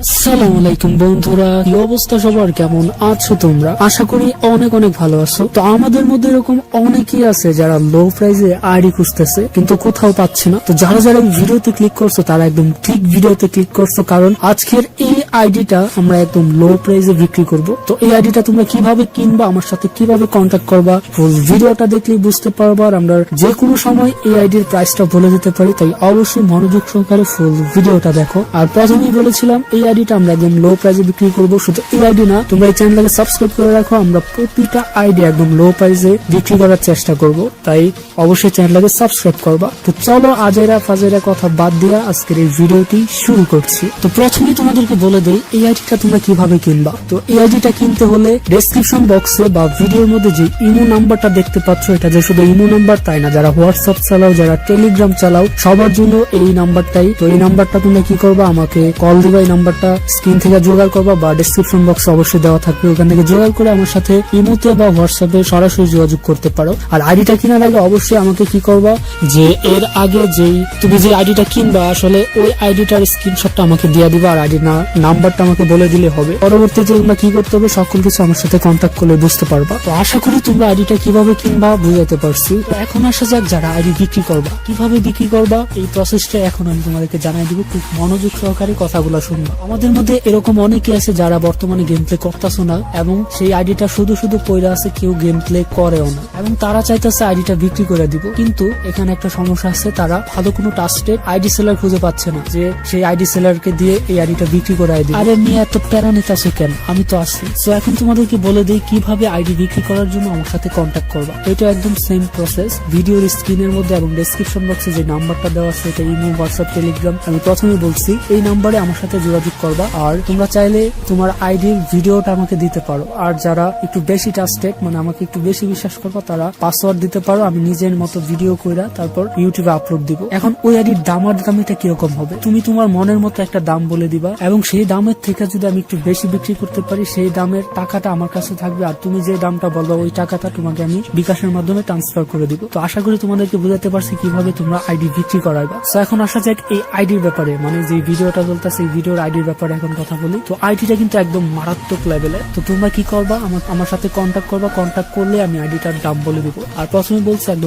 আসসালামু আলাইকুম বন্ধুরা, কি অবস্থা সবার? কেমন আছো তোমরা? আশা করি অনেক অনেক ভালো আছো। তো আমাদের মধ্যে এরকম অনেকেই আছে যারা লো আইডি খুঁজতেছে, কিন্তু কোথাও পাচ্ছে না। তো যারা যারা ভিডিওতে ক্লিক করছ, তারা একদম ঠিক ভিডিওতে ক্লিক করছ, কারণ আজকের এই আইডিটা আমরা একদম লো বিক্রি করব। তো এই আইডিটা তোমরা কীভাবে কিনবা, আমার সাথে কীভাবে কন্ট্যাক্ট করবা ফুল ভিডিওটা দেখলেই বুঝতে পারবা আর আমরা যে কোনো সময় এই আইডির প্রাইসটা বলে দিতে পারি। তাই অবশ্যই মনোযোগ সহকারে ফুল ভিডিওটা দেখো। আর প্রথমেই বলেছিলাম, এই আইডিটা আমরা একদম লো প্রাইসে বিক্রি করব। শুধু এই আইডি না, তোমরা এই চ্যানেলটাকে সাবস্ক্রাইব করে রাখো। আমরা প্রতিটা আইডি একদম লো বিক্রি করার চেষ্টা করব। তাই অবশ্যই চ্যানেলটাকে সাবস্ক্রাইব করবা। তো চলো আজেরা ফাজেরা কথা বাদ আজকের এই ভিডিওটি শুরু করছি। তো প্রথমে তোমাদেরকে বলে এই আইডিটা তোমরা কীভাবে কিনবা? তো এই আইডিটা কিনতে হলে ডেসক্রিপশন বক্সে বা ভিডিওর মধ্যে যে ইমো নাম্বারটা দেখতে পাচ্ছ, এটা যে শুধু ইমো নাম্বার তাই না, যারা হোয়াটসঅ্যাপ চালাও, যারা টেলিগ্রাম চালাও, সবার জন্য এই নাম্বারটাই। তো এই নাম্বারটা তোমরা কি করবা? আমাকে কল দিবা, এই নাম্বারটা স্ক্রিন থেকে জোগাড় করবা বা ডেসক্রিপশন বক্সে অবশ্যই দেওয়া থাকবে। ওখান থেকে জোগাড় করে আমার সাথে ইমোতে বা হোয়াটসঅ্যাপে সরাসরি যোগাযোগ করতে পারো। আর আইডিটা কেনার আগে অবশ্যই আমাকে কি করবা যে এর আগে যেই তুমি যে আইডিটা কিনবা, আসলে ওই আইডিটার স্ক্রিনশটটা আমাকে দিয়ে দিবা আর আইডি নাম্বারটা আমাকে বলে দিলে হবে। পরবর্তীতে তোমরা কি করতে হবে, সকল কিছু আমার সাথে কন্ট্যাক্ট করলে বুঝতে পারবা। তো আশা করি তোমরা আইডিটা কীভাবে কিনবা বুঝাতে পারছি। তো এখন আসা যাক যারা আইডি বিক্রি করবা। কীভাবে বিক্রি করবা? এই প্রসেসটা এখন আমি তোমাদেরকে জানাই দিব। খুব মনোযোগ সহকারে কথাগুলো শুনবা। আমাদের মধ্যে এরকম অনেকে আছে যারা বর্তমানে গেম প্লে করতেছো না এবং সেই আইডিটা শুধু শুধু পয়রা আছে কেউ গেম প্লে করেও না। এবং তারা চাইতেছে আইডিটা বিক্রি করে দিব। কিন্তু এখানে একটা সমস্যা আছে, তারা ভালো কোনো ট্রাস্টেড আইডি সেলার খুঁজে পাচ্ছে না যে সেই আইডি সেলারকে দিয়ে এই আইডিটা বিক্রি করাই দিবে। আরে নিয়ে এত প্যারা নিতেছো কেন? আমি তো আছি। তো এখন তোমাদেরকে বলে দিই কীভাবে আইডি বিক্রি করার জন্য আমার সাথে কন্ট্যাক্ট করবা। এটা একদম সেম প্রসেস ভিডিওর স্ক্রিনের মধ্যে এবং ডেসক্রিপশন বক্সে যে নাম্বারটা দেওয়া আছে, এটা ইমো হোয়াটসঅ্যাপ টেলিগ্রাম আমি প্রথমেই বলছি, এই নাম্বারে আমার সাথে যোগাযোগ করবা। আর তোমরা চাইলে তোমার আইডির ভিডিওটা আমাকে দিতে পারো। আর যারা একটু বেশি ট্রাস্টেড মানে আমাকে একটু বেশি বিশ্বাস করবা, তারা পাসওয়ার্ড দিতে পারো। আমি নিজের মতো ভিডিও কইরা তারপর ইউটিউবে আপলোড দিব। এখন ওই আইডির দামার দামিটা কীরকম হবে? তুমি তোমার মনের মতো একটা দাম বলে দিবা। এবং সেই দামের থেকে যদি আমি একটু বেশি বিক্রি করতে পারি, সেই দামের টাকাটা আমার কাছে থাকবে। আর তুমি যে দামটা বলবা, ওই টাকাটা তোমাকে আমি বিকাশের মাধ্যমে ট্রান্সফার করে দিব। তো আশা করি তোমাদেরকে বোঝাতে পারছি কীভাবে তোমরা আইডি বিক্রি করাইবা। তো এখন আসা যাক এই আইডির ব্যাপারে। মানে যে ভিডিওটা চলতেছে, এই ভিডিওর আইডির ব্যাপারে এখন কথা বলি। তো আইডিটা কিন্তু একদম মারাত্মক লেভেলে তো তোমরা কি করবা? আমার আমার সাথে কন্ট্যাক্ট করবা। কন্ট্যাক্ট করলে আমি আইডিটার দাম বলে দিব। আর প্রথমে বলছি একদম